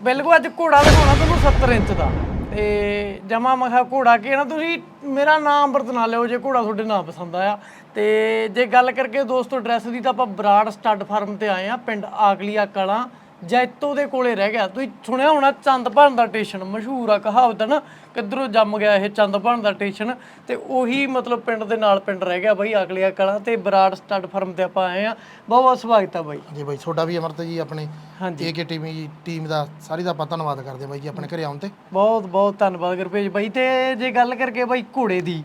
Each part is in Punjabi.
ਬਿਲਕੁਲ ਅੱਜ ਘੋੜਾ ਦਿਖਾਉਣਾ ਤੁਹਾਨੂੰ 70 ਇੰਚ ਦਾ। ਤੇ ਜਮਾ ਮਖਾ ਘੋੜਾ ਕੇ ਨਾ, ਤੁਸੀਂ ਮੇਰਾ ਨਾਮ ਅੰਮ੍ਰਿਤ ਨਾ ਲਿਓ ਜੇ ਘੋੜਾ ਤੁਹਾਡੇ ਨਾ ਪਸੰਦ ਆਇਆ। ਤੇ ਜੇ ਗੱਲ ਕਰਕੇ ਦੋਸਤੋ ਐਡਰੈਸ ਦੀ ਤਾਂ ਆਪਾਂ ਬਰਾੜ ਸਟੱਡ ਫਾਰਮ ਤੇ ਆਏ ਆ ਪਿੰਡ ਆਕਲੀਆ ਕਲਾਂ ਜੈਤੋ ਦੇ ਕੋਲੇ ਰਹਿ ਗਿਆ। ਤੁਸੀਂ ਸੁਣਿਆ ਹੋਣਾ ਚੰਦ ਭਰਨ ਦਾ ਸਟੇਸ਼ਨ ਮਸ਼ਹੂਰ ਆ ਕਹਾਵਤ ਹੈ ਨਾ ਕਿੱਧਰੋਂ ਜੰਮ ਗਿਆ ਇਹ ਚੰਦ ਭਰਨ ਦਾ ਸਟੇਸ਼ਨ ਤੇ ਉਹੀ ਮਤਲਬ ਪਿੰਡ ਦੇ ਨਾਲ ਪਿੰਡ ਰਹਿ ਗਿਆ ਬਾਈ ਆਕਲੀਆ ਕਲਾਂ ਤੇ ਬਰਾੜ ਸਟੱਡ ਫਾਰਮ ਤੇ ਆਪਾਂ ਆਏ ਆ। ਬਹੁਤ ਬਹੁਤ ਸਵਾਗਤ ਆ ਬਾਈ। ਜੀ ਬਾਈ ਤੁਹਾਡਾ ਵੀ ਅਮਰਤ ਜੀ ਆਪਣੇ ਹਾਂਜੀ। ਏਕੇ ਟੀਮ ਜੀ ਟੀਮ ਦਾ ਸਾਰੀ ਦਾ ਆਪਾਂ ਧੰਨਵਾਦ ਕਰਦੇ ਬਾਈ ਜੀ ਆਪਣੇ ਘਰੇ ਆਉਣ ਤੇ। ਬਹੁਤ ਬਹੁਤ ਧੰਨਵਾਦ ਗੁਰਪ੍ਰੀਤ ਬਾਈ। ਤੇ ਜੇ ਗੱਲ ਕਰਕੇ ਬਾਈ ਘੋੜੇ ਦੀ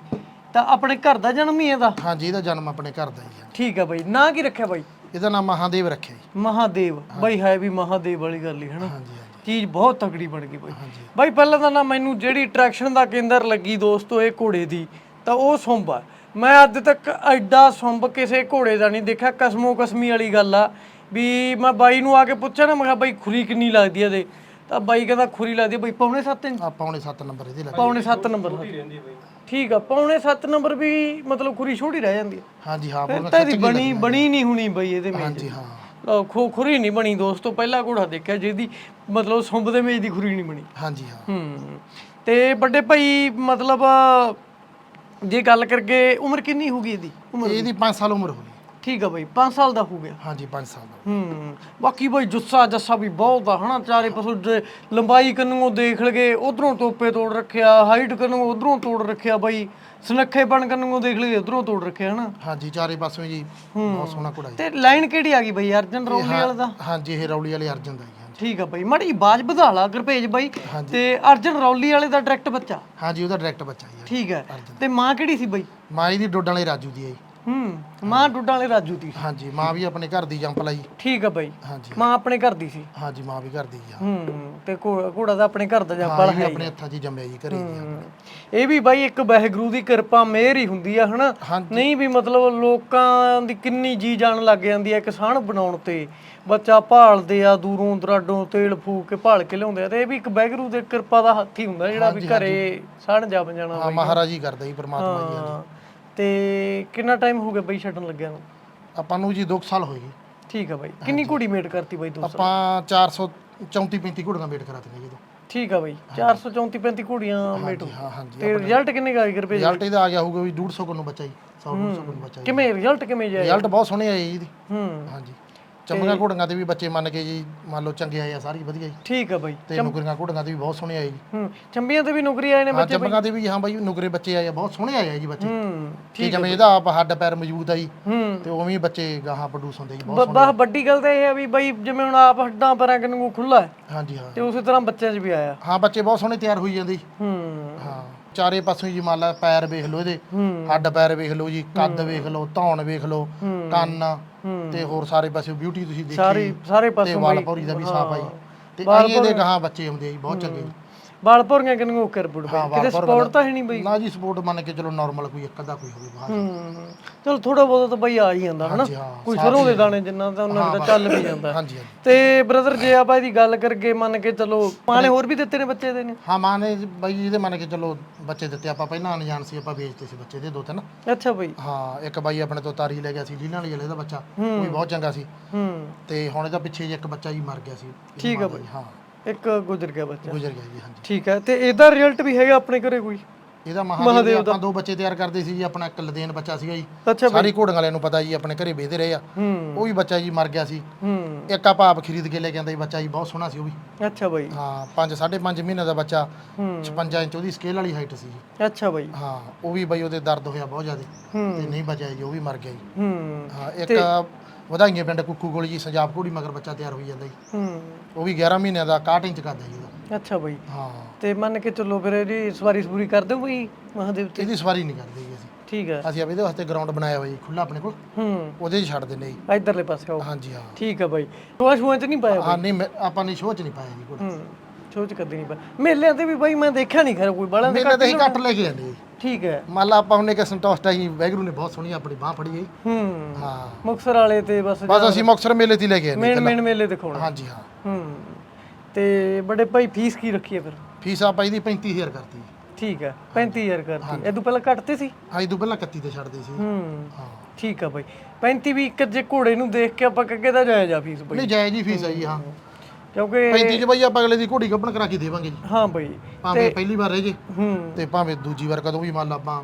ਤਾਂ ਆਪਣੇ ਘਰ ਦਾ ਜਨਮ ਹੀ ਇਹਦਾ? ਹਾਂਜੀ ਇਹਦਾ ਜਨਮ ਆਪਣੇ ਘਰ ਦਾ ਹੀ ਹੈ ਠੀਕ ਆ ਬਾਈ। ਨਾਂ ਕੀ ਰੱਖਿਆ ਬਾਈ? ਇਹਦਾ ਨਾਮ ਮਹਾਦੇਵ ਰੱਖਿਆ ਜੀ। ਮਹਾਦੇਵ। ਬਾਈ ਹੈ ਵੀ ਮਹਾਦੇਵ ਵਾਲੀ ਗੱਲ ਹੀ ਹਨਾ? ਹਾਂਜੀ ਹਾਂਜੀ। ਚੀਜ਼ ਬਹੁਤ ਤਕੜੀ ਬਣ ਗਈ ਬਾਈ। ਬਾਈ ਪਹਿਲਾਂ ਤਾਂ ਨਾ ਮੈਨੂੰ ਜਿਹੜੀ ਅਟਰੈਕਸ਼ਨ ਦਾ ਕੇਂਦਰ ਲੱਗੀ ਦੋਸਤੋ ਇਹ ਘੋੜੇ ਦੀ ਤਾਂ ਉਹ ਸੁੰਬ ਆ। ਮੈਂ ਅੱਜ ਤੱਕ ਐਡਾ ਸੁੰਬ ਕਿਸੇ ਘੋੜੇ ਦਾ ਨਹੀਂ ਦੇਖਿਆ। ਕਸਮੋ ਕਸਮੀ ਵਾਲੀ ਗੱਲ ਆ। ਵੀ ਮੈਂ ਬਾਈ ਨੂੰ ਆ ਕੇ ਪੁੱਛਿਆ ਨਾ ਮੈਂ ਕਿਹਾ ਬਾਈ ਖੁਰੀ ਕਿੰਨੀ ਲੱਗਦੀ ਆ ਦੇ ਤਾਂ ਬਾਈ ਕਹਿੰਦਾ ਖੁਰੀ ਲੱਗਦੀ ਆ। ਬਾਈ ਪੌਣੇ 7 ਇੰਚ। ਆ ਪੌਣੇ 7 ਨੰਬਰ ਇਹਦੇ ਲੱਗੇ ਪੌਣੇ 7 ਨੰਬਰ। ਠੀਕ ਆ ਪੌਣੇ 7 ਨੰਬਰ ਵੀ ਮਤਲਬ ਖੁਰੀ ਛੋਟੀ ਰਹਿ ਜਾਂਦੀ ਹਾਂਜੀ ਹਾਂ ਫਿਰ ਤਾਂ ਇਹਦੀ ਬਣੀ ਬਣੀ ਨਹੀਂ ਹੋਣੀ ਬਈ ਇਹਦੇ ਮੇਜ ਹਾਂਜੀ ਹਾਂ। ਲਓ, ਖੋ ਖੁਰੀ ਨਹੀਂ ਬਣੀ ਦੋਸਤੋ ਪਹਿਲਾ ਘੋੜਾ ਦੇਖਿਆ ਜਿਹਦੀ ਮਤਲਬ ਸੁੰਬ ਦੇ ਮੇਜ ਦੀ ਖੁਰੀ ਨਹੀਂ ਬਣੀ। ਹਾਂਜੀ ਹਾਂ। ਹੂੰ ਤੇ ਵੱਡੇ ਭਾਈ ਮਤਲਬ ਜੇ ਗੱਲ ਕਰਗੇ ਉਮਰ ਕਿੰਨੀ ਹੋ ਗਈ ਇਹਦੀ? ਉਮਰ ਇਹਦੀ 5 ਸਾਲ ਉਮਰ ਹੋ ਗਈ। ਠੀਕ ਆ ਬਈ 5 ਸਾਲ ਦਾ ਹੋ ਗਿਆ। ਹਾਂਜੀ 5 ਸਾਲ ਦਾ। ਹੂੰ ਬਾਕੀ ਬਈ ਜੁੱਸਾ ਜੱਸਾ ਵੀ ਬਹੁਤ ਆ ਹਨਾ? ਚਾਰੇ ਪਾਸੋਂ ਲੰਬਾਈ ਕੰਨੂ ਦੇਖ ਲਗੇ ਉਧਰੋਂ ਟੋਪੇ ਤੋੜ ਰੱਖਿਆ ਹਾਈਟ ਕੰਨੂ ਉਧਰੋਂ ਤੋੜ ਰੱਖਿਆ ਬਈ ਸੁਨੱਖੇ ਬਣ ਕੰਨੂ ਦੇਖ ਲਗੇ ਉਧਰੋਂ ਤੋੜ ਰੱਖਿਆ ਹਨਾ? ਹਾਂਜੀ ਚਾਰੇ ਪਾਸੋਂ ਜੀ ਬਹੁਤ ਸੋਹਣਾ ਘੋੜਾ ਜੀ। ਤੇ ਲਾਈਨ ਕਿਹੜੀ ਆ ਗਈ ਬਈ ਅਰਜਨ ਰੌਲੀ ਵਾਲਾ ਦਾ? ਹਾਂਜੀ ਇਹ ਰੌਲੀ ਵਾਲੇ ਅਰਜਨ ਦਾ ਜੀ ਹਾਂਜੀ। ਠੀਕ ਆ ਬਈ ਮੜੀ ਬਾਜ ਵਧਾ ਲਾ ਗੁਰਪੇਜ ਬਾਈ। ਤੇ ਅਰਜਨ ਰੌਲੀ ਵਾਲੇ ਦਾ ਡਾਇਰੈਕਟ ਬੱਚਾ? ਹਾਂਜੀ ਉਹਦਾ ਡਾਇਰੈਕਟ ਬੱਚਾ ਜੀ ਠੀਕ ਹੈ ਤੇ ਮਾਂ ਕਿਹੜੀ ਸੀ ਬਈ? ਮਾਈ ਦੀ ਡੋਡਾਂ ਵਾਲੇ ਰਾਜੂ ਦੀ ਹੈ ਜੀ। ਹੂੰ ਮਾਂ ਡੁੱਡਾਂ ਵਾਲੇ ਰਾਜੂ ਦੀ। ਹਾਂਜੀ ਮਾਂ ਵੀ ਆਪਣੇ ਘਰ ਦੀ ਜੰਪ ਲਾਈ। ਠੀਕ ਆ ਬਈ। ਹਾਂਜੀ। ਮਾਂ ਆਪਣੇ ਘਰ ਦੀ ਸੀ। ਹਾਂਜੀ ਮਾਂ ਵੀ ਘਰ ਦੀ ਆ। ਹੂੰ ਤੇ ਘੋ- ਘੋੜਾ ਦਾ ਆਪਣੇ ਘਰ ਦਾ ਜਾਂ ਹਾਂ ਇਹ ਵੀ ਆਪਣੇ ਹੱਥਾਂ 'ਚ ਹੀ ਜੰਮਿਆ ਜੀ ਘਰੇ ਜੀ। ਇਹ ਵੀ ਬਾਈ ਇੱਕ ਵਾਹਿਗੁਰੂ ਦੀ ਕਿਰਪਾ ਮਿਹਰ ਹੀ ਹੁੰਦੀ ਆ ਹਨਾ? ਹਾਂਜੀ। ਨਹੀਂ ਵੀ ਮਤਲਬ ਲੋਕਾਂ ਦੀ ਕਿੰਨੀ ਜੀ ਜਾਣ ਲੱਗ ਜਾਂਦੀ ਆ ਕਿਸਾਨ ਬਣਾਉਣ ਤੇ। ਬੱਚਾ ਭਾਲਦੇ ਆ ਦੂਰੋਂ ਦਰਾਡੋਂ ਤੇਲ ਫੂਕ ਕੇ ਭਾਲ ਕੇ ਲਿਆਉਂਦੇ ਆ ਤੇ ਇਹ ਵੀ ਇੱਕ ਵਾਹਿਗੁਰੂ ਦੀ ਕਿਰਪਾ ਦਾ ਹੱਥ ਹੀ ਹੁੰਦਾ ਜਿਹੜਾ ਵੀ ਘਰੇ ਸਾਣ ਜਾ ਜਾਣਾ ਹਾਂ ਮਹਾਰਾਜ ਹੀ ਕਰਦਾ ਜੀ ਪ੍ਰਮਾਤਮਾ ਜੀ। ਹਾਂ। ਤੇ ਕਿੰਨਾ ਟਾਈਮ ਹੋ ਗਿਆ ਬਈ ਛੱਡਣ ਲੱਗਿਆ ਨੂੰ? ਆਪਾਂ ਨੂੰ ਜੀ 2 ਸਾਲ ਹੋਏ ਠੀਕ ਆ ਬਾਈ। ਕਿੰਨੀ ਘੋੜੀ ਮੇਟ ਕਰਤੀ ਬਾਈ ਤੂੰ ਆਪਾਂ 434 35 ਘੋੜੀਆਂ ਵੇਟ ਕਰਾਤੀਆਂ ਜੀ ਉਦੋਂ। ਠੀਕ ਆ ਬਾਈ 434 35 ਘੋੜੀਆਂ ਮੇਟ ਹਾਂ ਹਾਂਜੀ। ਤੇ ਰਿਜ਼ਲਟ ਕਿੰਨੇ ਗਾ ਕਰ ਭੇਜ ਰਿਜ਼ਲਟ ਇਹਦਾ ਆ ਗਿਆ ਹੋਊਗਾ ਵੀ 150 ਕੋਲ ਨੂੰ ਬੱਚਾ ਜੀ 100 150 ਕੋਲ ਨੂੰ ਬੱਚਾ ਜੀ। ਕਿਵੇਂ ਰਿਜ਼ਲਟ ਕਿਵੇਂ ਜਾਏ ਰਿਜ਼ਲਟ ਬਹੁਤ ਸੋਹਣੇ ਆਏ ਜੀ ਇਹਦੀ। ਹੂੰ। ਹਾਂਜੀ। ਚੰਗੀਆਂ ਘੋੜੀਆਂ ਤੇ ਵੀ ਬੱਚੇ ਮੰਨ ਕੇ ਜੀ ਮੰਨ ਲਓ ਚੰਗੇ ਆਏ ਆ ਸਾਰੀ ਵਧੀਆ ਜੀ। ਠੀਕ ਆ ਬਾਈ ਤੇ ਨੁਕਰੀਆਂ ਘੋੜੀਆਂ ਤੇ ਵੀ ਬਹੁਤ ਸੋਹਣੇ ਆਏ ਜੀ। ਹੂੰ ਚੰਬੀਆਂ ਤੇ ਵੀ ਨੌਕਰੀ ਆਏ ਨੇ ਹਾਂ ਚੰਬੀਆਂ ਤੇ ਵੀ ਹਾਂ ਬਾਈ ਨੁਕਰੇ ਬੱਚੇ ਆਏ ਆ ਬਹੁਤ ਸੋਹਣੇ ਆਏ ਆ ਜੀ ਬੱਚੇ। ਹੂੰ ਠੀਕ ਜਿਵੇਂ ਇਹਦਾ ਆਪ ਹੱਡ ਪੈਰ ਮਜ਼ਬੂਤ ਆ ਜੀ ਹੂੰ। ਤੇ ਉਵੇਂ ਹੀ ਬੱਚੇ ਗਾਹਾਂ ਪ੍ਰੋਡਿਊਸ ਹੁੰਦੇ ਜੀ ਬਹੁਤ ਬਸ ਵੱਡੀ ਗੱਲ ਤਾਂ ਇਹ ਆ ਵੀ ਬਾਈ ਜਿਵੇਂ ਹੁਣ ਆਪ ਹੱਡਾਂ ਪੈਰਾਂ ਕਿਨੂੰ ਖੁੱਲਾ ਹੈ ਹਾਂਜੀ ਹਾਂ। ਤੇ ਉਸੇ ਤਰ੍ਹਾਂ ਬੱਚਿਆਂ 'ਚ ਵੀ ਆਇਆ। ਹਾਂ ਬੱਚੇ ਬਹੁਤ ਸੋਹਣੇ ਤਿਆਰ ਹੋਈ ਜਾਂਦੇ ਹੂੰ। ਹਾਂ। ਚਾਰੇ ਪਾਸੋਂ ਜੀ ਮੰਨ ਲਾ ਪੈਰ ਵੇਖ ਲਓ ਇਹਦੇ ਹੱਡ ਪੈਰ ਵੇਖ ਲਓ ਜੀ ਕੱਦ ਵੇਖ ਲਓ ਧੌਣ ਵੇਖ ਲਓ ਕੰਨ ਤੇ ਹੋਰ ਸਾਰੇ ਪਾਸੇ ਬਿਊਟੀ ਤੁਸੀਂ ਦੇਖੀ ਸਾਰੇ ਸਾਰੇ ਤੇ ਪਾਸੋਂ ਵਾਲ ਬਾਈ। ਪੌਰੀ ਦਾ ਵੀ ਸਾਫ਼ ਆ ਜੀ। ਤੇ ਆਈਏ ਦੇ ਗਾਹਾਂ ਬੱਚੇ ਹੁੰਦੇ ਆ ਜੀ ਬਹੁਤ ਚੰਗੇ। ਬਾਲ ਭੋਰੀਆਂ ਕਿਨੂੰ ਕਰ ਬੁੜ ਹਾਂ, ਬਾਈ ਕਿਤੇ ਸਪੋਰਟ ਤਾਂ ਹੈ ਨਹੀਂ ਬਾਈ। ਨਾ ਜੀ ਸਪੋਰਟ ਮੰਨ ਕੇ ਚਲੋ ਨਾਰਮਲ ਕੋਈ ਇੱਕ ਅੱਧਾ ਕੋਈ ਹੋਵੇ ਬਾਹਰ। ਹੂੰ ਚਲ ਥੋੜਾ ਬਹੁਤ ਤਾਂ ਬਾਈ ਆ ਹੀ ਜਾਂਦਾ ਹਨਾ? ਹਾਂਜੀ, ਹਾਂ, ਕੋਈ ਸਰੋਂ ਦੇ ਦਾਣੇ ਜਿੰਨਾ ਤਾਂ ਉਹਨਾਂ ਦਾ ਚੱਲ ਵੀ ਜਾਂਦਾ। ਹਾਂਜੀ ਹਾਂਜੀ। ਤੇ ਬ੍ਰਦਰ ਜੇ ਆਪਾਂ ਇਹਦੀ ਗੱਲ ਕਰਗੇ ਮੰਨ ਕੇ ਚਲੋ ਮਾਂ ਨੇ ਹੋਰ ਵੀ ਦਿੱਤੇ ਨੇ ਬੱਚੇ ਦੇ ਨੇ? ਹਾਂ ਮਾਂ ਨੇ ਜੀ ਬਾਈ ਇਹਦੇ ਮੰਨ ਕੇ ਚਲੋ ਬੱਚੇ ਦਿੱਤੇ ਆਪਾਂ ਪਹਿਲਾਂ ਅਣਜਾਣ ਸੀ ਆਪਾਂ ਵੇਚਦੇ ਸੀ ਬੱਚੇ ਦੇ ਦੋ ਤਿੰਨ। ਅੱਛਾ ਬਾਈ। ਹਾਂ ਇੱਕ ਬਾਈ ਆਪਣੇ ਤੋਂ ਤਾਰੀ ਲੈ ਗਿਆ ਸੀ ਲੀਲਾਂ ਵਾਲੀ ਵਾਲੇ ਦਾ ਬੱਚਾ। ਉਹ ਵੀ ਬਹੁਤ ਚੰਗਾ ਸੀ। ਹੂੰ। ਤੇ ਹੁਣ ਇਹਦਾ ਪਿੱਛੇ ਜੇ ਇੱਕ ਬੱਚਾ ਜੀ ਮਰ ਗਿਆ ਸੀ। ਠੀਕ ਆ ਜੀ, ਹਾਂ। ਇੱਕ ਗੁਜ਼ਰ ਗਿਆ ਬੱਚਾ। ਗੁਜ਼ਰ ਗਿਆ ਜੀ ਹਾਂਜੀ। ਠੀਕ ਹੈ ਤੇ ਇਹਦਾ ਰਿਜ਼ਲਟ ਵੀ ਹੈਗਾ ਆਪਣੇ ਘਰੇ ਕੋਈ? ਇਹਦਾ ਮਹਾਦੇਵ ਦੇ। ਆਪਾਂ ਦੋ ਬੱਚੇ ਤਿਆਰ ਕਰਦੇ ਸੀ ਜੀ ਆਪਣਾ ਇੱਕ ਲਦੇਨ ਬੱਚਾ ਸੀਗਾ ਜੀ। ਸਾਰੀ ਘੋੜੀਆਂ ਵਾਲਿਆਂ ਨੂੰ ਪਤਾ ਜੀ ਆਪਣੇ ਘਰੇ ਵੇਚਦੇ ਰਹੇ ਆ। ਉਹ ਵੀ ਬੱਚਾ ਜੀ ਮਰ ਗਿਆ ਸੀ। ਇੱਕ ਆਪਾਂ ਆਪ ਖਰੀਦ ਕੇ ਲੈ ਕੇ ਆਂਦਾ ਜੀ ਬੱਚਾ ਜੀ ਬਹੁਤ ਸੋਹਣਾ ਸੀ ਉਹ ਵੀ। ਅੱਛਾ ਬਾਈ। ਹਾਂ 5 5.5 ਮਹੀਨੇ ਦਾ ਬੱਚਾ। ਹੂੰ। 56 ਇੰਚ ਉਹਦੀ ਸਕੇਲ ਵਾਲੀ ਹਾਈਟ ਸੀ ਜੀ। ਅੱਛਾ ਬਾਈ। ਹਾਂ ਉਹ ਵੀ ਬਈ ਉਹਦੇ ਦਰਦ ਹੋਇਆ ਬਹੁਤ ਜ਼ਿਆਦਾ। ਤੇ ਨਹੀਂ ਬਚਿਆ ਜੀ ਉਹ ਵੀ ਮਰ ਗਿਆ ਜੀ। ਹਾਂ। ਇੱਕ ਵਧਾਈਆਂ ਪਿੰਡ ਕੁੱਕੂ ਕੋਲ ਜੀ ਸਜਾਬ ਘੋੜੀ ਮਗਰ ਬੱਚਾ ਤਿਆਰ ਹੋਈ ਜਾਂਦਾ ਜੀ। ਹੂੰ। ਉਹ ਵੀ 11 ਮਹੀਨਿਆਂ ਦਾ 61 ਇੰਚ ਕਰਦਾ ਜੀ ਉਹਦਾ। ਅੱਛਾ ਬਾਈ। ਹਾਂ। ਤੇ ਮੰਨ ਕੇ ਚੱਲੋ ਫਿਰ ਇਹਦੀ ਸਵਾਰੀ ਸਪੂਰੀ ਕਰ ਦਿਓ ਬਈ ਮਹਾਦੇਵ ਤੇ? ਇਹਦੀ ਸਵਾਰੀ ਨਹੀਂ ਕਰਦੇ ਜੀ ਅਸੀਂ। ਠੀਕ ਹੈ। ਅਸੀਂ ਆਪ ਇਹਦੇ ਵਾਸਤੇ ਗਰਾਊਂਡ ਬਣਾਇਆ ਹੋਇਆ ਜੀ ਖੁੱਲਾ ਆਪਣੇ ਕੋਲ। ਹੂੰ। ਉਹਦੇ 'ਚ ਛੱਡ ਦਿੰਦੇ ਜੀ। ਇਧਰਲੇ ਪਾਸੇ ਆਓ। ਹਾਂਜੀ ਹਾਂ। ਠੀਕ ਹੈ ਬਾਈ। ਟੋਆ ਸ਼ੂਆਂ ਚ ਨਹੀਂ ਪਾਇਆ ਹਾਂ ਨਹੀਂ ਮੈਂ- ਆਪਾਂ ਨੇ ਸ਼ੋਅ 'ਚ ਨਹੀਂ ਪਾਇਆ ਜੀ ਘੋੜਾ। ਹੂੰ। ਸੋਚ ਕਦੇ ਨਹੀਂ ਮੇਲਿਆਂ ਤੇ ਵੀ ਬਾਈ ਮੈਂ ਦੇਖਿਆ ਨਹੀਂ ਖਰ ਕੋਈ ਬੜਾ ਮੇਲੇ ਤੇ ਹੀ ਕੱਟ ਲੈ ਕੇ ਜਾਂਦੇ ਠੀਕ ਹੈ। ਮੰਨ ਲਾ ਆਪਾਂ ਉਹਨੇ ਕਿ ਸੰਤੋਸ਼ਟਾ ਜੀ ਵੈਗਰੂ ਨੇ ਬਹੁਤ ਸੋਹਣੀ ਆਪਣੀ ਬਾਹ ਫੜੀ ਹੈ ਹੂੰ। ਹਾਂ। ਮੁਕਸਰ ਵਾਲੇ ਤੇ ਬਸ ਬਸ ਅਸੀਂ ਮੁਕਤਸਰ ਮੇਲੇ ਤੇ ਲੈ ਕੇ ਆਏ ਮੇਨ ਮੇਨ ਮੇਲੇ ਦਿਖਾਉਣਾ ਹਾਂਜੀ ਹਾਂ। ਹੂੰ। ਤੇ ਬੜੇ ਭਾਈ ਫੀਸ ਕੀ ਰੱਖੀ ਹੈ ਫਿਰ? ਫੀਸ ਆਪਾਂ ਇਹਦੀ 35000 ਕਰਤੀ। ਠੀਕ ਹੈ 35000 ਕਰਤੀ। ਇਹ ਤੋਂ ਪਹਿਲਾਂ ਘਟਤੇ ਸੀ? ਹਾਂ ਇਹ ਤੋਂ ਪਹਿਲਾਂ 31 ਤੇ ਛੱਡਦੇ ਸੀ। ਹੂੰ। ਹਾਂ। ਠੀਕ ਆ ਬਾਈ। 35 ਵੀ ਇੱਕ ਜੇ ਘੋੜੇ ਨੂੰ ਦੇਖ ਕੇ ਆਪਾਂ ਕੱਗੇ ਦਾ ਜਾਇਜ਼ ਆ ਫੀਸ ਬਾਈ। ਨਹੀਂ ਜਾਇਜ਼ ਹੀ ਫੀਸ ਆ ਜੀ ਹਾਂ। ਕਿਉਂਕਿ 35 ਚ ਬਾਈ ਆਪਾਂ ਅਗਲੇ ਦੀ ਘੋੜੀ ਗੱਭਣ ਕਰਾ ਕੇ ਦੇਵਾਂਗੇ ਜੀ। ਹਾਂ ਬਈ ਭਾਵੇਂ ਪਹਿਲੀ ਵਾਰ ਰਹੇ ਜੇ ਹੂੰ। ਤੇ ਭਾਵੇਂ ਦੂਜੀ ਵਾਰ ਕਦੋਂ ਵੀ ਮੰਨ ਲਾ ਆਪਾਂ।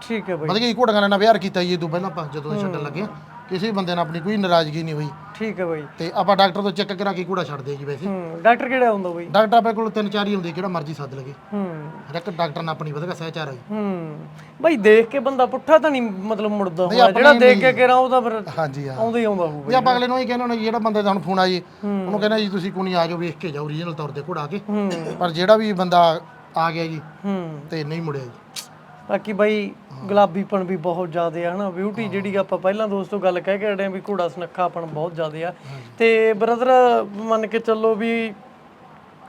ਠੀਕ ਹੈ ਬਈ। ਵਧੀਆ ਜੀ ਘੋੜੀਆਂ ਨਾਲ ਵਿਆਹ ਕੀਤਾ ਜੀ ਇਹ ਤੋਂ ਪਹਿਲਾਂ ਆਪਾਂ ਜਦੋਂ ਛੱਡਣ ਲੱਗੇ ਆ। ਕਿਸੇ ਵੀ ਬੰਦੇ ਨਾਲ ਆਪਣੀ ਕੋਈ ਨਾਰਾਜ਼ਗੀ ਨਹੀਂ ਹੋਈ। ਠੀਕ ਹੈ ਬਈ। ਤੇ ਆਪਾਂ ਡਾਕਟਰ ਤੋਂ ਚੈੱਕ ਕਰਾ ਕੇ ਘੋੜਾ ਛੱਡਦੇ ਜੀ ਵੈਸੇ। ਹੂੰ ਡਾਕਟਰ ਕਿਹੜਾ ਹੁੰਦਾ ਬਈ? ਡਾਕਟਰ ਆਪਣੇ ਕੋਲ ਤਿੰਨ ਚਾਰ ਹੀ ਹੁੰਦੇ ਕਿਹੜਾ ਮਰਜ਼ੀ ਸੱਦ ਲਗੇ ਹੂੰ। ਹਰ ਇੱਕ ਡਾਕਟਰ ਨਾਲ ਆਪਣੀ ਵਧੀਆ ਸਹਿਚਾਰ ਹੈ ਜੀ। ਹੂੰ। ਬਈ ਦੇਖ ਕੇ ਬੰਦਾ ਪੁੱਠਾ ਤਾਂ ਨਹੀਂ ਮਤਲਬ ਮੁੜਦਾ ਹੋਣਾ ਆਪਣੇ ਜਿਹੜਾ ਦੇਖ ਕੇ ਕਿਹੜਾ ਉਹਦਾ ਫਿਰ ਹਾਂਜੀ ਹਾਂ। ਆਉਂਦਾ ਹੀ ਆਉਂਦਾ ਹੋਊ ਵੀ ਆਪਾਂ ਅਗਲੇ ਨੂੰ ਹੀ ਕਹਿੰਦੇ ਹੁੰਦੇ ਜੀ, ਜਿਹੜਾ ਬੰਦੇ ਦਾ ਹੁਣ ਫੋਨ ਆਈ ਉਹਨੂੰ ਕਹਿੰਦਾ ਜੀ ਤੁਸੀਂ ਨਹੀਂ ਆ ਜਾਓ ਵੇਖ ਕੇ ਜਾਓ ਓਰੀਜਨਲ ਤੌਰ ਤੇ ਘੋੜਾ ਆ ਕੇ। ਹੂੰ। ਪਰ ਜਿਹੜਾ ਵੀ ਬੰਦਾ ਆ ਗਿਆ ਜੀ ਹੂੰ। ਤੇ ਨਹੀਂ ਮੁੜਿਆ ਜੀ। ਬਾਕੀ ਬਾਈ ਗੁਲਾਬੀਪਣ ਵੀ ਬਹੁਤ ਜ਼ਿਆਦਾ ਹੈ ਹਨਾ? ਬਿਊਟੀ ਜਿਹੜੀ ਆਪਾਂ ਪਹਿਲਾਂ ਦੋਸਤੋ ਗੱਲ ਕਹਿ ਕੇ ਹਟੇ ਆ ਵੀ ਘੋੜਾ ਸੁਨੱਖਾਪਣ ਬਹੁਤ ਜ਼ਿਆਦਾ ਆ। ਤੇ ਬ੍ਰਦਰ ਮੰਨ ਕੇ ਚੱਲੋ ਵੀ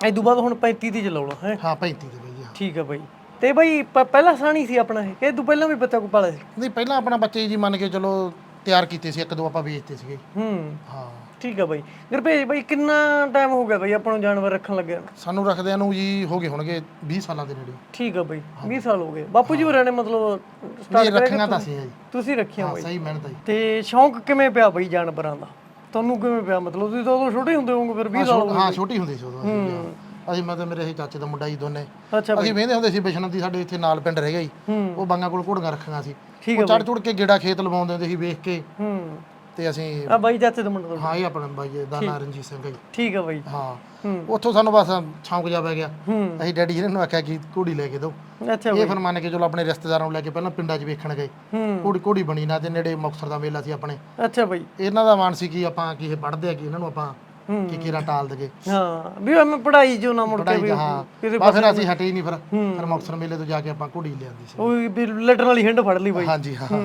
ਇਹ ਤੋਂ ਬਾਅਦ ਹੁਣ 35 ਦੀ ਚਲਾਉਣਾ ਹੈ? ਹਾਂ 35 ਦੇ ਬਈ ਹਾਂ। ਠੀਕ ਹੈ ਬਾਈ। ਤੇ ਬਾਈ ਪਹਿਲਾ ਸਾਣੀ ਸੀ ਆਪਣਾ ਇਹ ਇਹ ਤੋਂ ਪਹਿਲਾਂ ਵੀ ਬੱਚਾ ਕੋ ਪਾਲਿਆ ਸੀ? ਨਹੀਂ ਪਹਿਲਾਂ ਆਪਣਾ ਬੱਚੇ ਜੀ ਮੰਨ ਕੇ ਚਲੋ ਤਿਆਰ ਕੀਤੇ ਸੀ ਇੱਕ ਦੋ ਆਪਾਂ ਵੇਚਤੇ ਸੀਗੇ। ਹੂੰ। ਹਾਂ। ਠੀਕ ਹੈ ਬਾਈ। ਗੁਰਪ੍ਰੀਤ ਬਾਈ ਕਿੰਨਾ ਟਾਈਮ ਹੋ ਗਿਆ ਬਾਈ ਆਪਾਂ ਨੂੰ ਜਾਨਵਰ ਰੱਖਣ ਲੱਗਿਆ ਸਾਨੂੰ ਰੱਖਦਿਆਂ ਨੂੰ ਜੀ ਹੋ ਗਏ ਹੋਣਗੇ 20 ਸਾਲਾਂ ਦੇ ਨੇੜੇ। ਠੀਕ ਹੈ ਬਾਈ 20 ਸਾਲ ਹੋ ਗਏ। ਬਾਪੂ ਜੀ ਹੋਰਾਂ ਨੇ ਮਤਲਬ ਨਹੀਂ ਸਟਾਰਟ ਰੱਖਣਾ ਤਾਂ ਸੀ ਜੀ। ਤੁਸੀਂ ਰੱਖਿਆ ਹਾਂ ਸਹੀ ਮਿਹਨਤ ਹੈ ਜੀ। ਤੇ ਸ਼ੌਂਕ ਕਿਵੇਂ ਪਿਆ ਬਈ ਜਾਨਵਰਾਂ ਦਾ? ਤੁਹਾਨੂੰ ਕਿਵੇਂ ਪਿਆ ਮਤਲਬ ਤੁਸੀਂ ਤਾਂ ਉਦੋਂ ਛੋਟੇ ਹੁੰਦੇ ਹੋਵੋਗੇ ਫਿਰ 20 ਸਾਲ ਹੋ ਹਾਂ ਛੋਟੀ ਹੁੰਦੀ ਸੀ ਉਦੋਂ ਅਸੀਂ ਮੈਂ ਤੇ ਮੇਰੇ ਇਹ ਚਾਚੇ ਦਾ ਮੁੰਡਾ ਜੀ ਦੋਨੇ। ਗਏ ਅੱਛਾ ਅਸੀਂ ਵੇਂਦੇ ਹੁੰਦੇ ਸੀ ਬਿਸ਼ਨਮ ਦੀ ਸਾਡੇ ਇੱਥੇ ਨਾਲ ਪਿੰਡ ਰਹਿ ਗਿਆ ਜੀ। ਹੂੰ। ਉਹ ਬਾਂਗਾ ਕੋਲ ਘੋੜੀਆਂ ਰੱਖੀਆਂ ਸੀ। ਠੀਕ ਉਹ ਚੜ ਚੁੜ ਕੇ ਗੇੜਾ ਖੇਤ ਲਵਾਉਂਦੇ ਹੁੰਦੇ ਸੀ ਵੇਖ ਕੇ। ਹੂੰ। ਤੇ ਅਸੀਂ ਆ ਬਾਈ ਦਾ ਮੁੰਡਾ ਤੁਹਾਡਾ। ਹਾਂ ਇਹ ਆਪਣਾ ਬਾਈ ਜੀ ਦਾ ਨਾਂ ਰਣਜੀਤ ਸਿੰਘ ਹੈ ਜੀ। ਠੀਕ ਹੈ ਬਾਈ ਹਾਂ। ਹੂੰ। ਉੱਥੋਂ ਸਾਨੂੰ ਬਸ ਛੌਂਕ ਜਾ ਪੈ ਗਿਆ। ਹੂੰ। ਅਸੀਂ ਡੈਡੀ ਜੀ ਨੂੰ ਆਖਿਆ ਕਿ ਘੋੜੀ ਲੈ ਕੇ ਦਿਓ ਅੱਛਾ ਇਹ ਬਾਈ। ਫਿਰ ਮੰਨ ਕੇ ਚਲੋ ਆਪਣੇ ਰਿਸ਼ਤੇਦਾਰਾਂ ਨੂੰ ਲੈ ਕੇ ਪਹਿਲਾਂ ਪਿੰਡਾਂ 'ਚ ਵੇਖਣ ਗਏ। ਹੂੰ। ਘੋੜੀ ਘੋੜੀ ਬਣੀ ਨਾ ਤੇ ਨੇੜੇ ਮੁਕਤਸਰ ਦਾ ਮੇਲਾ ਸੀ ਆਪਣੇ। ਅੱਛਾ ਬਾਈ। ਇਹਨਾਂ ਦਾ ਮਾਨ ਸੀ ਕਿ ਆਪਾਂ ਕੀ ਇਹ ਪੜ੍ਹਦੇ ਆ ਕਿ ਇਹਨਾਂ ਨੂੰ ਆਪਾਂ ਹੂੰ। ਕੀ ਕੀਰਾ ਟਾਲ ਦਗੇ ਹਾਂ ਵੀ ਮੈਂ ਪੜਾਈ ਜੋ ਨਾ ਮੁੜ ਕੇ ਵੀ ਕਿਤੇ ਬਸ ਫਿਰ ਅਸੀਂ ਹਟੇ ਹੀ ਨਹੀਂ ਫਿਰ ਫਿਰ ਮੁਕਤਸਰ ਮੇਲੇ ਤੋਂ ਜਾ ਕੇ ਆਪਾਂ ਘੋੜੀ ਲਿਆਂਦੀ ਸੀ। ਉਹ ਵੀ ਲਟਣ ਵਾਲੀ ਹਿੰਡ ਫੜ ਲਈ ਬਾਈ। ਹਾਂਜੀ ਹਾਂ। ਹੂੰ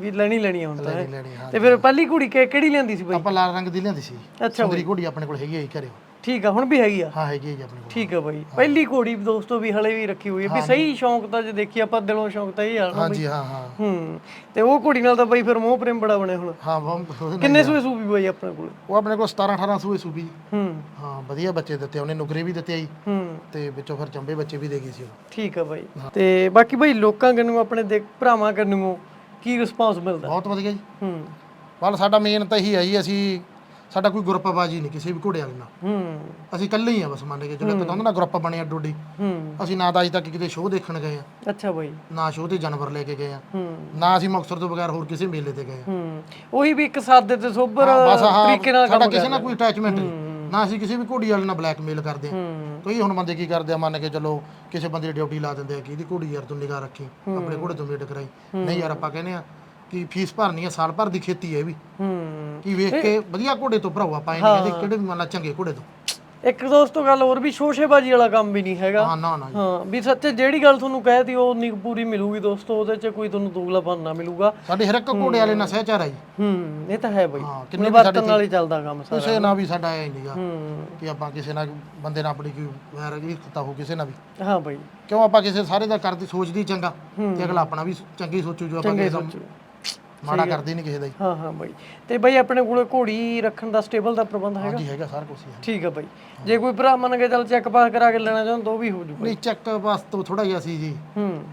ਵੀ ਲੈਣੀ ਲੈਣੀ ਆ ਹੁਣ ਤਾਂ ਤੇ ਫਿਰ ਪਹਿਲੀ ਕੁੜੀ ਕਿਹੜੀ ਲੈਂਦੀ ਸੀ ਬਾਈ? ਆਪਾਂ ਲਾਲ ਰੰਗ ਦੀ ਲਿਆਂਦੀ ਸੀ। ਅੱਛਾ ਸੁੰਦਰੀ ਘੋੜੀ ਆਪਣੇ ਕੋਲ ਹੈਗੀ ਹੈ ਜੀ ਘਰੇ। ਠੀਕ ਆ ਹੁਣ ਵੀ ਹੈਗੀ ਆ। ਹਾਂ ਹੈਗੀ ਹੈ ਜੀ ਆਪਣੇ ਕੋਲ। ਠੀਕ ਆ ਬਾਈ। ਪਹਿਲੀ ਘੋੜੀ ਦੋਸਤੋ ਵੀ ਹਲੇ ਵੀ ਰੱਖੀ ਹੋਈ ਹੈ ਵੀ ਸਹੀ ਸ਼ੌਂਕ ਤਾਂ ਜੇ ਦੇਖੀ ਆਪਾਂ ਦਿਲੋਂ ਸ਼ੌਂਕ ਤਾਂ ਇਹ ਆ ਨਾ ਹਾਂਜੀ ਹਾਂ ਹਾਂ। ਹੂੰ ਤੇ ਉਹ ਘੋੜੀ ਨਾਲ ਤਾਂ ਬਾਈ ਫਿਰ ਮੋਹ ਪ੍ਰੇਮ ਬੜਾ ਬਣਿਆ ਹੁਣ। ਹਾਂ ਨਾਲ- ਕਿੰਨੇ ਸੂਏ ਸੂਪੀ ਬਾਈ ਆਪਣੇ ਕੋਲ? ਉਹ ਆਪਣੇ ਕੋਲ 17 18 ਸੂਏ ਸੂਬੀ। ਹੂੰ। ਹਾਂ ਵਧੀਆ ਬੱਚੇ ਦਿੱਤੇ ਉਹਨੇ ਨੁਕਰੇ ਵੀ ਦਿੱਤੇ ਆ ਜੀ। ਹੂੰ। ਤੇ ਵਿੱਚੋਂ ਫਿਰ ਚੰਬੇ ਬੱਚੇ ਵੀ ਦੇ ਗਈ ਸੀ ਉਹ। ਠੀਕ ਆ ਬਾਈ। ਤੇ ਬਾਕੀ ਬਾਈ ਲੋਕਾਂ ਕੰਨੂ ਆਪਣੇ ਦੇਖ ਭਰਾਵਾਂ ਕੰਨੂ ਕੀ ਰਿਸਪਾਂਸ ਮਿਲਦਾ? ਬਹੁਤ ਵਧੀਆ ਜੀ। ਹੂੰ। ਵੱਲ ਸਾਡਾ ਮੇਨ ਤਾਂ ਇਹੀ ਹੈ ਜੀ ਅਸੀਂ ਸਾਡਾ ਕੋਈ ਗਰੁੱਪਬਾਜੀ ਨਹੀਂ ਕਿਸੇ ਵੀ ਘੋੜੇ ਵਾਲੇ ਨਾਲ। ਹੂੰ। ਅਸੀਂ ਇਕੱਲੇ ਹੀ ਆ ਬਸ ਮੰਨ ਕੇ ਚਲੋ ਇੱਕ ਤਾਂ ਉਹਨਾਂ ਗਰੁੱਪ ਬਣੇ ਅੱਡੋ ਅੱਡੀ ਹੂੰ। ਅਸੀਂ ਨਾ ਤਾਂ ਅਜੇ ਤੱਕ ਕਿਤੇ ਸ਼ੋਅ ਦੇਖਣ ਗਏ ਆ। ਅੱਛਾ ਬਾਈ। ਨਾ ਸ਼ੋਅ ਤੇ ਜਾਨਵਰ ਲੈ ਕੇ ਗਏ ਆ। ਹੂੰ। ਨਾ ਅਸੀਂ ਮੁਕਤਸਰ ਤੋਂ ਬਗੈਰ ਹੋਰ ਕਿਸੇ ਮੇਲੇ ਤੇ ਗਏ ਆ। ਹੂੰ। ਉਹੀ ਵੀ ਇੱਕ ਸਾਦੇ ਤੇ ਸੋਬਰ ਬਸ ਹਾਂ ਤਰੀਕੇ ਨਾਲ ਸਾਡਾ ਕੰਮ ਕਿਸੇ ਨਾਲ ਕੋਈ ਅਟੈਚਮੈਂਟ ਨਹੀਂ। ਨਾ ਅਸੀਂ ਕਿਸੇ ਵੀ ਘੋੜੀ ਵਾਲੇ ਨਾਲ ਬਲੈਕਮੇਲ ਕਰਦੇ ਆ। ਹੂੰ। ਕਈ ਹੁਣ ਬੰਦੇ ਕੀ ਕਰਦੇ ਆ ਮੰਨ ਕੇ ਚਲੋ ਕਿਸੇ ਬੰਦੇ ਦੀ ਡਿਊਟੀ ਲਾ ਦਿੰਦੇ ਆ ਕਿ ਇਹਦੀ ਘੋੜੀ ਯਾਰ ਤੂੰ ਨਿਗਾਹ ਰੱਖੀ ਆਪਣੇ ਘੋੜੇ ਤੋਂ ਮੇਟ ਕਰਾਈ। ਨਹੀਂ ਯਾਰ ਆਪਾਂ ਕਹਿੰਦੇ ਆ ਕਿ ਫੀਸ ਭਰਨੀ ਆ ਸਾਲ ਭਰ ਦੀ ਖੇਤੀ ਹੈ ਇਹ ਵੀ। ਹੂੰ। ਕੀ ਵੇਖ ਕੇ ਵਧੀਆ ਘੋੜੇ ਤੋਂ ਭਰਾਵਾ ਪਾਏ ਨਹੀਂ ਕਹਿੰਦੇ ਕਿਹੜੇ ਵੀ ਮੰਨ ਲਾ ਚੰਗੇ ਘੋੜੇ ਤੋਂ। ਇੱਕ ਦੋਸਤੋ ਗੱਲ ਹੋਰ ਵੀ ਸ਼ੋਸ਼ੇਬਾਜੀ ਵਾਲਾ ਕੰਮ ਵੀ ਨਹੀਂ ਹੈਗਾ। ਹਾਂ ਨਾ ਨਾ। ਹਾਂ ਵੀ ਸੱਚੇ ਜਿਹੜੀ ਗੱਲ ਤੁਹਾਨੂੰ ਕਹਿਤੀ ਉਹ ਨਹੀਂ ਪੂਰੀ ਮਿਲੂਗੀ ਦੋਸਤੋ ਉਹਦੇ 'ਚ ਕੋਈ ਤੁਹਾਨੂੰ ਦੋਗਲਾਪਨ ਨਾ ਮਿਲੂਗਾ। ਸਾਡੇ ਹਰ ਇੱਕ ਘੋੜੇ ਵਾਲੇ ਨਾਲ ਸਹਿਚਾਰ ਜੀ। ਹੂੰ ਇਹ ਤਾਂ ਹੈ ਬਾਈ। ਹਾਂ ਕਿੰਨੇ ਵਰਤਨ ਨਾਲ ਹੀ ਚੱਲਦਾ ਕੰਮ ਸਾਰਾ। ਕਿਸੇ ਨਾਲ ਵੀ ਸਾਡਾ ਐ ਨਹੀਂਗਾ ਹੂੰ। ਕਿ ਆਪਾਂ ਕਿਸੇ ਨਾਲ ਬੰਦੇ ਨਾਲ ਆਪਣੀ ਕੋਈ ਵੈਰ ਇਕਤਾ ਹੋ ਕਿਸੇ ਨਾਲ ਵੀ। ਹਾਂ ਬਾਈ। ਕਿਉਂ ਆਪਾਂ ਕਿਸੇ ਸਾਰੇ ਦਾ ਕਰਦੇ ਸੋਚਦੀ ਚੰਗਾ ਤੇ ਅਗਲਾ ਆਪਣਾ ਵੀ ਚੰਗੀ ਸੋਚੂ ਜੋ ਆਪਾਂ ਕਿਸੇ ਮਾੜਾ ਕਰਦੇ ਨਹੀਂ ਕਿਸੇ ਦਾ ਹੀ। ਹਾਂ ਹਾਂ ਬਾਈ। ਤੇ ਬਾਈ ਆਪਣੇ ਕੋਲੇ ਘੋੜੀ ਰੱਖਣ ਦਾ ਸਟੇਬਲ ਦਾ ਪ੍ਰਬੰਧ ਹੈਗਾ? ਹਾਂਜੀ ਹੈਗਾ ਸਾਰਾ ਕੁਝ ਹੀ ਹੈ। ਠੀਕ ਹੈ ਬਾਈ। ਜੇ ਕੋਈ ਭਰਾ ਮੰਨ ਕੇ ਚੱਲ ਚੈੱਕ ਪਾਸ ਕਰਾ ਕੇ ਲੈਣਾ ਚਾਹੁੰਦਾ ਉਹ ਵੀ ਹੋ ਜੂ ਨਹੀਂ ਚੈੱਕ ਬਸ ਤੋਂ ਥੋੜਾ ਜਿਹਾ ਸੀ ਜੀ। ਹੂੰ।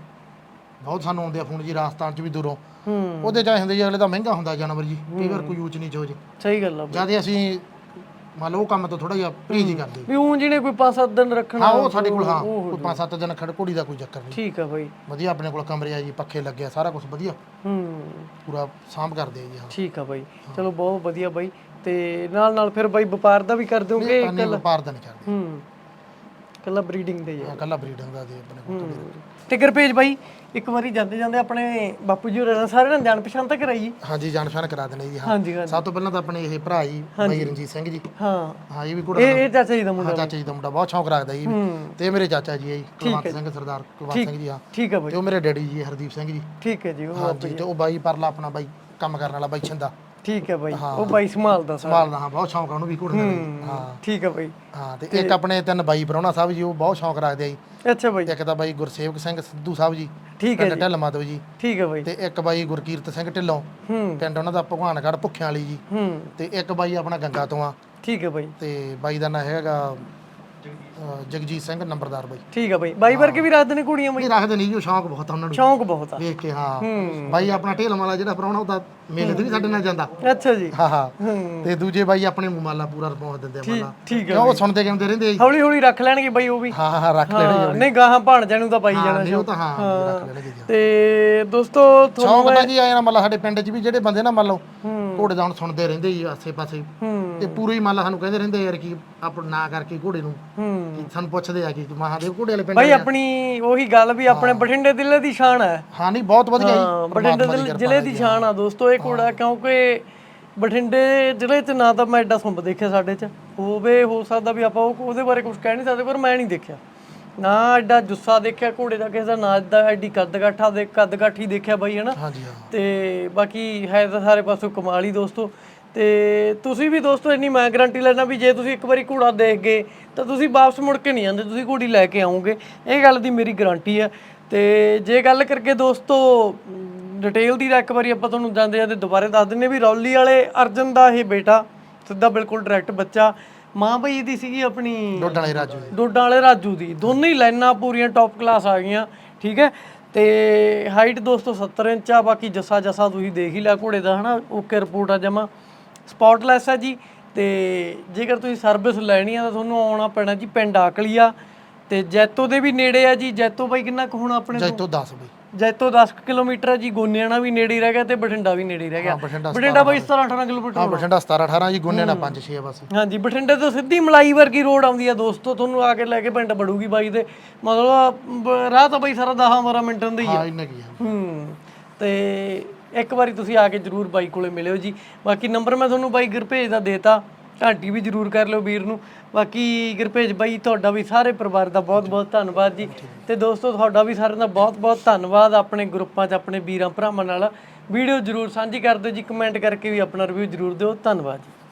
ਬਹੁਤ ਸਾਨੂੰ ਆਉਂਦੇ ਆ ਫੋਨ ਜੀ ਰਾਜਸਥਾਨ ਚ ਵੀ ਦੂਰੋਂ। ਹੂੰ। ਉਹਦੇ ਚਾਹੇ ਹੁੰਦੇ ਜੀ ਅਗਲੇ ਦਾ ਮਹਿੰਗਾ ਹੁੰਦਾ ਜਾਨਵਰ ਜੀ। ਕਈ ਵਾਰ ਕੋਈ ਉੱਚ ਨੀਚ ਹੋ ਜੇ। ਸਹੀ ਗੱਲ ਆ ਬਾਈ। ਜਦ ਅਸੀਂ ਮੰਨ ਲਓ ਉਹ ਕੰਮ ਤੋਂ ਥੋੜਾ ਜਿਹਾ ਪਰਹੇਜ਼ ਹੀ ਕਰਦੇ। ਵੀ ਉਹ ਜਿਹਨੇ ਕੋਈ 5-7 ਦਿਨ ਰੱਖਣਾ ਹਾਂ ਉਹ ਸਾਡੇ ਕੋਲ ਹਾਂ ਕੋਈ 5-7 ਦਿਨ ਖੜ ਘੋੜੀ ਦਾ ਕੋਈ ਚੱਕਰ ਨਹੀਂ। ਠੀਕ ਆ ਬਾਈ। ਵਧੀਆ ਆਪਣੇ ਕੋਲ ਕਮਰੇ ਆ ਜੀ ਪੱਖੇ ਲੱਗੇ ਆ ਸਾਰਾ ਕੁਝ ਵਧੀਆ। ਹੂੰ। ਪੂਰਾ ਸਾਂਭ ਕਰਦੇ ਆ ਜੀ ਹਾਂ। ਠੀਕ ਆ ਬਾਈ। ਚਲੋ ਬਹੁਤ ਵਧੀਆ ਬਾਈ। ਤੇ ਨਾਲ ਨਾਲ ਫਿਰ ਬਾਈ ਵਪਾਰ ਦਾ ਵੀ ਕਰ ਦਿਓਗੇ ਕੰਨੇ ਵਪਾਰ ਦਾ ਨਹੀਂ ਕਰਦੇ। ਹੂੰ। ਕੱਲਾ ਬਰੀਡਿੰਗ ਦੇ ਹੀ ਆ ਹਾਂ ਕੱਲਾ ਬਰੀਡਿੰਗ ਦਾ ਦੇ ਆਪਣੇ ਕੋਲ। ਤੇ ਗੁਰਪੇਜ ਬਾਈ ਇੱਕ ਵਾਰੀ ਜਾਂਦੇ ਜਾਂਦੇ ਆਪਣੇ ਬਾਪੂ ਜੀ ਹੋਰਾਂ ਨਾਲ ਸਾਰੇ ਨਾਲ ਜਾਣ ਪਛਾਣ ਤਾਂ ਕਰਾਈ ਹਾਂਜੀ ਜਾਣ ਪਛਾਣ ਕਰਾ ਦੇਣੇ ਜੀ ਹਾਂ। ਹਾਂਜੀ ਹਾਂਜੀ। ਸਭ ਤੋਂ ਪਹਿਲਾਂ ਤਾਂ ਆਪਣੇ ਇਹ ਭਰਾ ਜੀ ਬਾਈ ਰਣਜੀਤ ਸਿੰਘ ਜੀ। ਹਾਂ। ਹਾਂ ਇਹ ਵੀ ਘੋੜਾ ਇਹ ਇਹ ਚਾਚਾ ਜੀ ਦਾ ਮੁੰਡਾ ਹਾਂ ਚਾਚਾ ਜੀ ਦਾ ਮੁੰਡਾ ਬਹੁਤ ਸ਼ੌਂਕ ਰੱਖਦਾ ਜੀ। ਹੂੰ। ਤੇ ਇਹ ਮੇਰੇ ਚਾਚਾ ਜੀ ਹੈ ਜੀ ਕੁਲਵੰਤ ਸਿੰਘ ਸਰਦਾਰ ਕੁਲਵੰਤ ਸਿੰਘ ਜੀ ਹਾਂ। ਠੀਕ ਆ ਬਾਈ। ਤੇ ਉਹ ਮੇਰੇ ਡੈਡੀ ਜੀ ਹਰਦੀਪ ਸਿੰਘ ਜੀ। ਠੀਕ ਹੈ ਜੀ ਉਹ ਹਾਂਜੀ ਤੇ ਉਹ ਬਾਈ ਪਰਲਾ ਆਪਣਾ ਬਾਈ ਕੰਮ ਕਰਨ ਵਾਲਾ ਬਾਈ ਛਿੰਦਾ। ਠੀਕ ਹੈ ਬਾਈ। ਉਹ ਬਾਈ ਸੰਭਾਲਦਾ ਸਾਰਾ। ਸੰਭਾਲਦਾ ਹਾਂ ਬਹੁਤ ਸ਼ੌਂਕ ਆ ਉਹਨੂੰ ਵੀ ਘੋੜੀਆਂ ਦਾ ਜੀ। ਹਾਂ ਠੀਕ ਹੈ ਬਾਈ। ਹਾਂ ਤੇ ਇੱਕ ਆਪਣੇ ਤਿੰਨ ਬਾਈ ਪ੍ਰਾਹੁਣਾ ਸਾਹਿਬ ਜੀ ਉਹ ਬਹੁਤ ਸ਼ੌਂਕ ਰੱਖਦੇ ਆ ਜੀ। ਅੱਛਾ ਬਾਈ। ਇੱਕ ਤਾਂ ਬਾਈ ਗੁਰਸੇਵਕ ਸਿੰਘ ਸਿੱਧੂ ਸਾਹਿਬ ਜੀ ਠੀਕ ਹੈ ਪਿੰਡ ਢਿੱਲ ਮਾਧਵ ਜੀ। ਠੀਕ ਹੈ ਬਾਈ। ਤੇ ਇੱਕ ਬਾਈ ਗੁਰਕੀਰਤ ਸਿੰਘ ਢਿੱਲੋਂ ਹੂੰ। ਪਿੰਡ ਉਹਨਾਂ ਦਾ ਭਗਵਾਨਗੜ੍ਹ ਭੁੱਖਿਆਂ ਵਾਲੀ ਜੀ। ਹੂੰ। ਤੇ ਇੱਕ ਬਾਈ ਆਪਣਾ ਗੰਗਾ ਤੋਂ ਆ। ਠੀਕ ਹੈ ਬਾਈ। ਤੇ ਬਾਈ ਦਾ ਨਾਂ ਹੈਗਾ ਅਹ ਜਗਜੀਤ ਸਿੰਘ ਨੰਬਰਦਾਰ ਬਾਈ। ਠੀਕ ਆ ਬਾਈ। ਬਾਈ ਵਰਗੇ ਵੀ ਰੱਖਦੇ ਨੇ ਕੁੜੀਆਂ ਬਾਈ? ਰੱਖਦੇ ਨਹੀਂ ਜੀ ਉਹ ਸ਼ੌਂਕ ਬਹੁਤ ਆ ਉਹਨਾਂ ਨੂੰ। ਸ਼ੌਂਕ ਬਹੁਤ ਆ। ਵੇਖ ਕੇ ਹਾਂ। ਬਾਈ ਆਪਣਾ ਢੇਲਮ ਵਾਲਾ ਜਿਹੜਾ ਪ੍ਰਾਹੁਣਾ ਉਹ ਤਾਂ ਮੇਲੇ ਤੇ ਨਹੀਂ ਸਾਡੇ ਨਾਲ ਜਾਂਦਾ। ਅੱਛਾ ਜੀ। ਹਾਂ ਹਾਂ। ਤੇ ਦੂਜੇ ਬਾਈ ਆਪਣੇ ਮੂਮਾਲਾ ਪੂਰਾ ਰਪਾਉਣ ਦਿੰਦੇ ਆ ਮਾਲਾ ਠੀਕ ਆ ਕਿਉਂ ਉਹ ਸੁਣਦੇ ਕਹਿੰਦੇ ਰਹਿੰਦੇ ਆ ਜੀ। ਹੌਲੀ ਹੌਲੀ ਰੱਖ ਲੈਣਗੇ ਬਾਈ ਉਹ ਵੀ। ਹਾਂ ਹਾਂ, ਹਾਂ ਰੱਖ ਲੈਣੇ ਹਾਂ, ਨਹੀਂ ਗਾਹਾਂ ਭਾਣਜਾ ਨੂੰ ਤਾਂ ਪਾਈ ਜਾਣਾ ਨਹੀਂ ਉਹ ਤਾਂ ਹਾਂ ਰੱਖ ਲੈਣਗੇ ਜੀ। ਤੇ ਦੋਸਤੋ ਤੁਹਾਨੂੰ ਸ਼ੌਂਕ ਤਾਂ ਜੀ ਆਇਆ ਨਾ ਮਤਲਬ ਸਾਡੇ ਪਿੰਡ 'ਚ ਵੀ ਜਿਹੜੇ ਬੰਦੇ ਨਾ ਮੰਨ ਲਓ ਘੋੜੇ ਦਾ ਹੁਣ ਸੁਣਦੇ ਰਹਿੰਦੇ ਜੀ ਆਸੇ ਪਾਸੇ ਹੂੰ। ਤੇ ਪੂਰੇ ਹੀ ਮੰਨ ਲਾ ਸਾਨੂੰ ਕਹਿੰਦੇ ਰਹਿੰਦੇ ਯਾਰ ਕਿ ਆਪ ਨਾ ਕਰਕੇ ਘੋੜੇ ਨੂੰ। ਹੂੰ। ਕਿ ਸਾਨੂੰ ਪੁੱਛਦੇ ਆ ਕਿ ਮਹਾਦੇਵ ਘੋੜੇ ਵਾਲੇ ਪਿੰਡ ਬਾਈ ਆਪਣੀ ਉਹੀ ਗੱਲ ਵੀ ਆਪਣੇ ਬਠਿੰਡੇ ਜ਼ਿਲ੍ਹੇ ਦੀ ਸ਼ਾਨ ਹੈ। ਹਾਂ ਨਹੀਂ ਬਹੁਤ ਵਧੀਆ ਜੀ। ਬਠਿੰਡੇ ਜ਼ਿਲ੍ਹੇ- ਜ਼ਿਲ੍ਹੇ ਦੀ ਸ਼ਾਨ ਆ ਦੋਸਤੋ ਇਹ ਘੋੜਾ ਕਿਉਂਕਿ ਬਠਿੰਡੇ ਜ਼ਿਲ੍ਹੇ 'ਚ ਨਾ ਤਾਂ ਮੈਂ ਐਡਾ ਸੁੰਬ ਦੇਖਿਆ ਸਾਡੇ 'ਚ। ਹੋਵੇ ਹੋ ਸਕਦਾ ਵੀ ਆਪਾਂ ਉਹ- ਉਹਦੇ ਬਾਰੇ ਕੁਝ ਕਹਿ ਨਹੀਂ ਸਕਦੇ ਪਰ ਮੈਂ ਨਹੀਂ ਦੇਖਿਆ। ਨਾ ਐਡਾ ਜੁੱਸਾ ਦੇਖਿਆ ਘੋੜੇ ਦਾ ਕਿਸੇ ਦਾ ਨਾ ਐਡਾ ਐਡੀ ਕੱਦ ਕਾਠਾ ਦੇ ਕੱਦ ਕਾਠੀ ਦੇਖਿਆ ਬਾਈ ਹਨਾ। ਹਾਂਜੀ ਹਾਂ। ਤੇ ਬਾਕੀ ਹੈ ਤਾਂ ਸਾਰੇ ਪਾਸੋਂ ਕਮਾਲ ਹੀ ਦੋਸਤੋ। ਤੇ ਤੁਸੀਂ ਵੀ ਦੋਸਤੋ ਇੰਨੀ ਮੈਂ ਗਾਰੰਟੀ ਲੈਣਾ ਵੀ ਜੇ ਤੁਸੀਂ ਇੱਕ ਵਾਰੀ ਘੋੜਾ ਦੇਖ ਗਏ ਤਾਂ ਤੁਸੀਂ ਵਾਪਸ ਮੁੜ ਕੇ ਨਹੀਂ ਆਉਂਦੇ ਤੁਸੀਂ ਘੋੜੀ ਲੈ ਕੇ ਆਓਗੇ ਇਹ ਗੱਲ ਦੀ ਮੇਰੀ ਗਾਰੰਟੀ ਹੈ ਤੇ ਜੇ ਗੱਲ ਕਰਕੇ ਦੋਸਤੋ ਡਿਟੇਲ ਦੀ ਤਾਂ ਇੱਕ ਵਾਰੀ ਆਪਾਂ ਤੁਹਾਨੂੰ ਜਾਂਦੇ ਜਾਂਦੇ ਦੁਬਾਰੇ ਦੱਸ ਦਿੰਨੇ ਵੀ ਰੌਲੀ ਵਾਲੇ ਅਰਜਨ ਦਾ ਇਹ ਬੇਟਾ ਸਿੱਧਾ ਬਿਲਕੁਲ ਡਾਇਰੈਕਟ ਬੱਚਾ ਮਾਂ ਬਈ ਇਹਦੀ ਸੀਗੀ ਆਪਣੀ ਡੋਡਾਂ ਵਾਲੇ ਰਾਜੂ ਜੀ ਡੋਡਾਂ ਵਾਲੇ ਰਾਜੂ ਦੀ। ਦੋਨੇ ਹੀ ਲਾਈਨਾਂ ਪੂਰੀਆਂ ਟੌਪ ਕਲਾਸ ਆ ਗਈਆਂ ਠੀਕ ਹੈ? ਤੇ ਹਾਈਟ ਦੋਸਤੋ 70 ਇੰਚ ਆ ਬਾਕੀ ਜੱਸਾ ਜੱਸਾ ਤੁਸੀਂ ਦੇਖ ਹੀ ਲਿਆ ਘੋੜੇ ਦਾ ਹਨਾ? ਓਕੇ ਰਿਪੋਰਟ ਆ ਜਮਾ। ਸਪੌਟਲੈਸ ਹੈ ਜੀ ਤੇ ਜੇਕਰ ਤੁਸੀਂ ਸਰਵਿਸ ਲੈਣੀ ਆ ਤਾਂ ਤੁਹਾਨੂੰ ਆਉਣਾ ਪੈਣਾ ਜੀ ਪਿੰਡ ਆਕਲੀਆ ਤੇ ਜੈਤੋ ਦੇ ਵੀ ਨੇੜੇ ਆ ਜੀ। ਜੈਤੋ ਬਾਈ ਕਿੰਨਾ ਕੁ ਹੋਣਾ ਆਪਣੇ ਜੈ ਤੋਂ 10 ਬਈ। ਜੈਤੋ 10 ਕੁ ਕਿਲੋਮੀਟਰ ਹੈ ਜੀ। ਗੋਨਿਆਣਾ ਵੀ ਨੇੜੇ ਹੀ ਰਹਿ ਗਿਆ ਤੇ ਬਠਿੰਡਾ ਵੀ ਨੇੜੇ ਹੀ ਰਹਿ ਗਿਆ। ਬਠਿੰਡਾ ਬਠਿੰਡਾ ਬਾਈ 17 18 ਕਿਲੋਮੀਟਰ ਹਾਂ ਬਠਿੰਡਾ 17 18 ਜੀ ਗੁੰਨੇ ਨਾਲ 5 6 ਬਸ। ਹਾਂਜੀ ਬਠਿੰਡੇ ਤੋਂ ਸਿੱਧੀ ਮਲਾਈ ਵਰਗੀ ਰੋਡ ਆਉਂਦੀ ਆ ਦੋਸਤੋ। ਤੁਹਾਨੂੰ ਆ ਕੇ ਲੈ ਕੇ ਪਿੰਡ ਬੜੂਗੀ ਬਾਈ ਦੇ। ਮਤਲਬ ਬ- ਰਾਹ ਤਾਂ ਬਾਈ ਸਾਰਾ 10 12 ਮਿੰਟਾਂ ਦਾ ਹੀ ਆ। ਹਾਂ ਇੰਨਾ ਕੀ ਆ। ਹੂੰ ਤੇ ਇੱਕ ਵਾਰੀ ਤੁਸੀਂ ਆ ਕੇ ਜਰੂਰ ਬਾਈ ਕੋਲੇ ਮਿਲਿਓ ਜੀ। ਬਾਕੀ ਨੰਬਰ ਮੈਂ ਤੁਹਾਨੂੰ ਬਾਈ ਗੁਰਭੇਜ ਦਾ ਦੇਤਾ। ਘੰਟੀ ਵੀ ਜਰੂਰ ਕਰ ਲਿਓ ਵੀਰ ਨੂੰ। ਬਾਕੀ ਗੁਰਭੇਜ ਬਾਈ, ਤੁਹਾਡਾ ਵੀ ਸਾਰੇ ਪਰਿਵਾਰ ਦਾ ਬਹੁਤ ਬਹੁਤ ਧੰਨਵਾਦ ਜੀ। ਤੇ ਦੋਸਤੋ, ਤੁਹਾਡਾ ਵੀ ਸਾਰਿਆਂ ਦਾ ਬਹੁਤ ਬਹੁਤ ਧੰਨਵਾਦ ਆਪਣੇ ਗਰੁੱਪਾਂ 'ਚ, ਆਪਣੇ ਵੀਰਾਂ ਭਰਾਵਾਂ ਨਾਲ। ਵੀਡੀਓ ਜਰੂਰ ਸਾਂਝੀ ਕਰ ਦਿਓ ਜੀ। ਕਮੈਂਟ ਕਰਕੇ ਵੀ ਆਪਣਾ ਰਿਵਿਊ ਜਰੂਰ ਦਿਓ। ਧੰਨਵਾਦ ਜੀ।